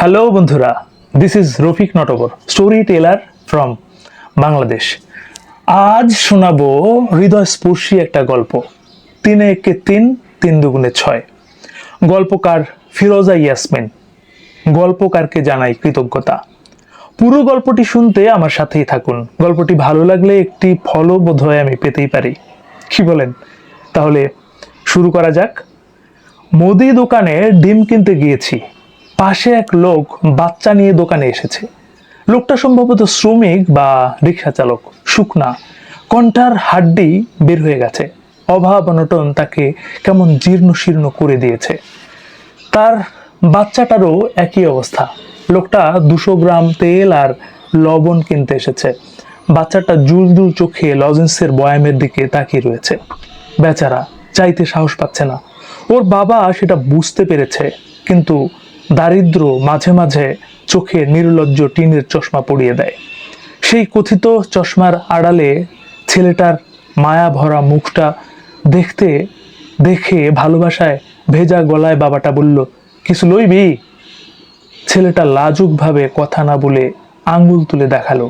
Hello বন্ধুরা। This is Rafiq Natabar story teller from Bangladesh আজ শোনাবো হৃদয়স্পর্শী একটা গল্প। তিনে একে তিন তিন দুগুণে ছয়। গল্পকার ফিরোজা ইয়াসমিন। গল্পকারকে জানাই কৃতজ্ঞতা। পুরো গল্পটি শুনতে আমার সাথেই থাকুন। গল্পটি ভালো লাগলে একটি ফলও বোধ হয় আমি পেতেই পারি। কি বলেন? তাহলে শুরু করা যাক। মুদি দোকানে ডিম কিনতে গিয়েছি। পাশে এক লোক বাচ্চা নিয়ে দোকানে এসেছে। লোকটা সম্ভবত শ্রমিক বা রিক্সা চালক, শুকনা। কণ্ঠার হাড্ডি বের হয়ে গেছে। অভাব অনটন তাকে কেমন জীর্ণ শীর্ণ করে দিয়েছে। তার বাচ্চাটারও একই অবস্থা। লোকটা দুশো গ্রাম তেল আর লবণ কিনতে এসেছে। বাচ্চাটা জুল জুল চোখে লজেন্সের বয়ামের দিকে তাকিয়ে রয়েছে। বেচারা চাইতে সাহস পাচ্ছে না। ওর বাবা সেটা বুঝতে পেরেছে, কিন্তু দারিদ্র মাঝে মাঝে চোখে নির্লজ্জ টিনের চশমা পরিয়ে দেয়। সেই কথিত চশমার আড়ালে ছেলেটার মায়া ভরা মুখটা দেখতে, দেখে ভালোবাসায় ভেজা গলায় বাবাটা বলল, কিছু লইবি? ছেলেটা লাজুকভাবে কথা না বলে আঙ্গুল তুলে দেখাল।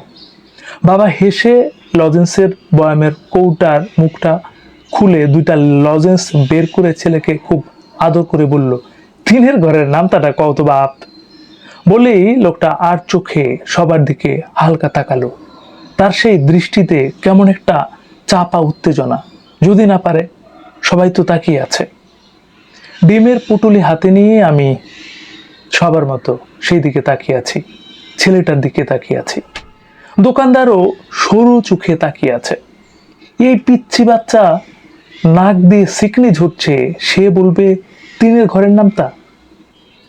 বাবা হেসে লজেন্সের বয়ামের কৌটার মুখটা খুলে দুইটা লজেন্স বের করে ছেলেকে খুব আদর করে বলল তিনের ঘরের নামতাটা কত বাপ। বলেই লোকটা আর চোখে সবার দিকে হালকা তাকালো। তার সেই দৃষ্টিতে কেমন একটা চাপা উত্তেজনা। যদি না পারে, সবাই তো তাকিয়ে আছে। ডিমের পুটুলি হাতে নিয়ে আমি সবার মতো সেই দিকে তাকিয়ে আছি, ছেলেটার দিকে তাকিয়ে আছি। দোকানদারও সরু চোখে তাকিয়ে আছে। এই পিচ্ছি বাচ্চা নাক দিয়ে সিকনি ঝরছে, সে বলবে, তিনের ঘরের নামটা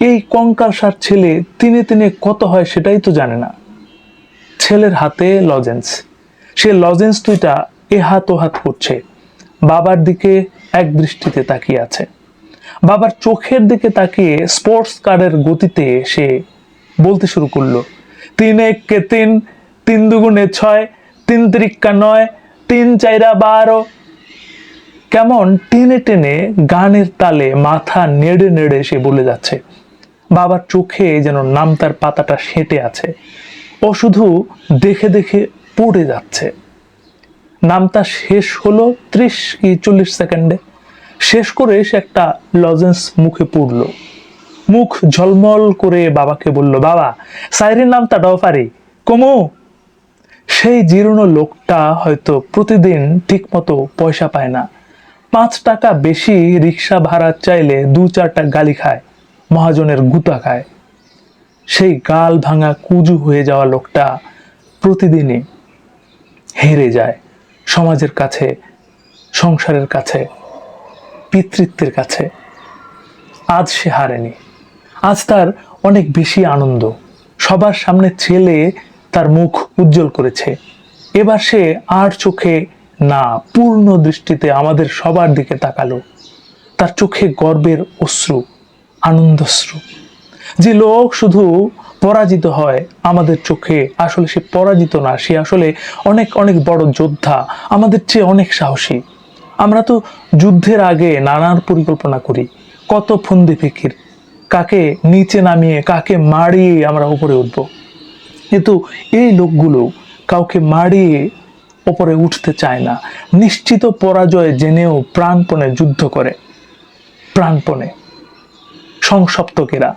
এই কঙ্কাল সার ছেলে তিনে তিনে কত হয় সেটাই তো জানে না। ছেলের হাতে লজেন্স। সে লজেন্স দুইটা এ হাত ও হাত করছে। বাবার দিকে এক দৃষ্টিতে তাকিয়ে আছে। বাবার চোখের দিকে তাকিয়ে স্পোর্টস কারের গতিতে সে বলতে শুরু করল, তিন একে তিন তিন দুগুণে ছয়, তিন ত্রিক্কা নয়, তিন চাইরা বারো। কেমন টেনে টেনে গানের তালে মাথা নেড়ে নেড়ে সে বলে যাচ্ছে বাবার চোখে যেন নামতার পাতাটা সেঁটে আছে। ও শুধু দেখে দেখে পড়ে যাচ্ছে। নামতা শেষ হলো ত্রিশ কি চল্লিশ সেকেন্ডে। শেষ করে সে একটা লজেন্স মুখে পড়ল। মুখ ঝলমল করে বাবাকে বলল, বাবা সাইরের নামটাটাও পারি কমু। সেই জীর্ণ লোকটা হয়তো প্রতিদিন ঠিকমতো পয়সা পায় না। পাঁচ টাকা বেশি রিক্সা ভাড়া চাইলে দু চারটা গালি খায়। মহাজনের গুতা খায়। সেই গাল ভাঙা কুজু হয়ে যাওয়া লোকটা প্রতিদিনই হেরে যায় সমাজের কাছে, সংসারের কাছে, পিতৃত্বের কাছে। আজ সে হারেনি। আজ তার অনেক বেশি আনন্দ। সবার সামনে ছেলে তার মুখ উজ্জ্বল করেছে। এবার সে আর চোখে না, পূর্ণ দৃষ্টিতে আমাদের সবার দিকে তাকালো। তার চোখে গর্বের অশ্রু। আনন্দশ্রু যে লোক শুধু পরাজিত হয় আমাদের চোখে, আসলে সে পরাজিত না, সে আসলে অনেক অনেক বড় যোদ্ধা, আমাদের চেয়ে অনেক সাহসী। আমরা তো যুদ্ধের আগে নানান পরিকল্পনা করি, কত ফন্দি ফিকির, কাকে নিচে নামিয়ে, কাকে মারিয়ে আমরা উপরে উঠব। কিন্তু এই লোকগুলো কাউকে মারিয়ে ওপরে উঠতে চায় না। নিশ্চিত পরাজয় জেনেও প্রাণপণে যুদ্ধ করে। প্রাণপণে। সংসপ্তকেরা,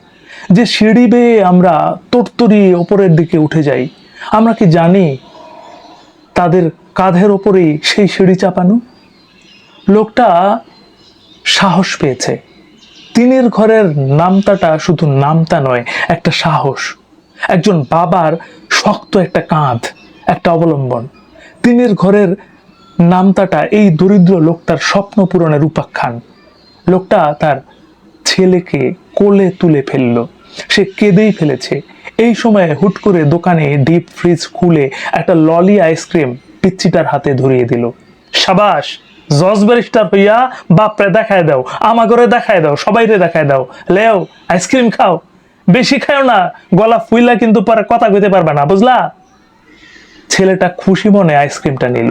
যে সিঁড়ি বেয়ে আমরা তরতরি ওপরের দিকে উঠে যাই। আমরা কি জানি তাদের কাঁধের ওপরেই সেই সিঁড়ি চাপানো? লোকটা সাহস পেয়েছে। তিনের ঘরের নামতাটা শুধু নামতা নয়, একটা সাহস। একজন বাবার শক্ত একটা কাঁধ, একটা অবলম্বন। তিনের ঘরের নামতাটা এই দরিদ্র লোকটার স্বপ্ন পূরণের উপাখ্যান। লোকটা তার ছেলেকে কোলে তুলে ফেলল। সে কেঁদেই ফেলেছে। এই সময় হুট করে দোকানে ডিপ ফ্রিজ খুলে একটা ললি আইসক্রিম পিচ্চিটার হাতে ধরিয়ে দিল। সাবাস, জজ ব্যারিস্টার হইয়া বাপরে দেখায় দাও, আমাগরে দেখায় দাও, সবাইরে দেখায় দাও। লেও আইসক্রিম খাও। বেশি খাও না, গলা ফুইলা কিন্তু পরে কথা কইতে পারবে না, বুঝলা? ছেলেটা খুশি মনে আইসক্রিমটা নিল।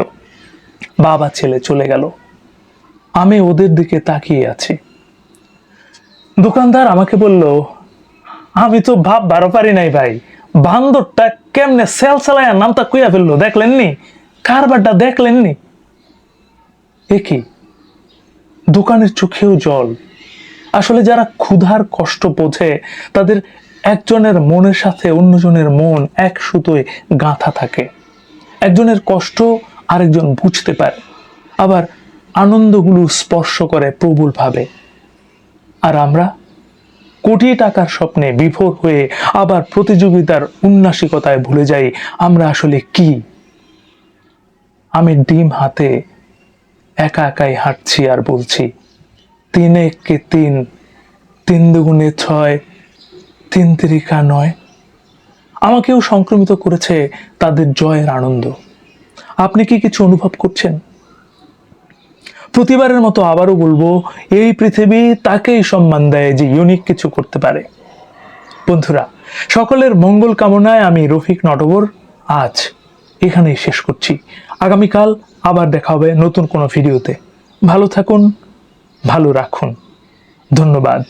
বাবা ছেলে চলে গেল। আমি ওদের দিকে তাকিয়ে আছি। দোকানদার আমাকে বলল, আমি তো ভাব বারো পারি নাই ভাই। বান্দরটা কেমনে সেল চালায় নামটা কুইয়া ফেলল দেখলেননি কারবারটা দেখলেননি এ কি? দোকানের চোখেও জল। আসলে যারা ক্ষুধার কষ্ট বোঝে, তাদের একজনের মনের সাথে অন্যজনের মন এক সুতোয় গাঁথা থাকে। একজনের কষ্ট আরেকজন বুঝতে পারে, আবার আনন্দগুলো স্পর্শ করে প্রবলভাবে। আর আমরা কোটি টাকার স্বপ্নে বিভোর হয়ে আবার প্রতিযোগিতার উন্নাসিকতায় ভুলে যাই আমরা আসলে কি? আমি ডিম হাতে একা একাই হাঁটছি আর বলছি তিন একে তিন তিন দুগুণে ছয়, তিন তিরিকা নয়। আমাকেও সংক্রমিত করেছে তাদের জয়ের আনন্দ। আপনি কি কিছু অনুভব করছেন? প্রতিবারের মতো আবারও বলব, এই পৃথিবী তাকেই সম্মান দেয় যে ইউনিক কিছু করতে পারে। বন্ধুরা, সকলের মঙ্গল কামনায় আমি রফিক নটবর আজ এখানেই শেষ করছি। আগামীকাল আবার দেখা হবে নতুন কোনো ভিডিওতে। ভালো থাকুন, ভালো রাখুন। ধন্যবাদ।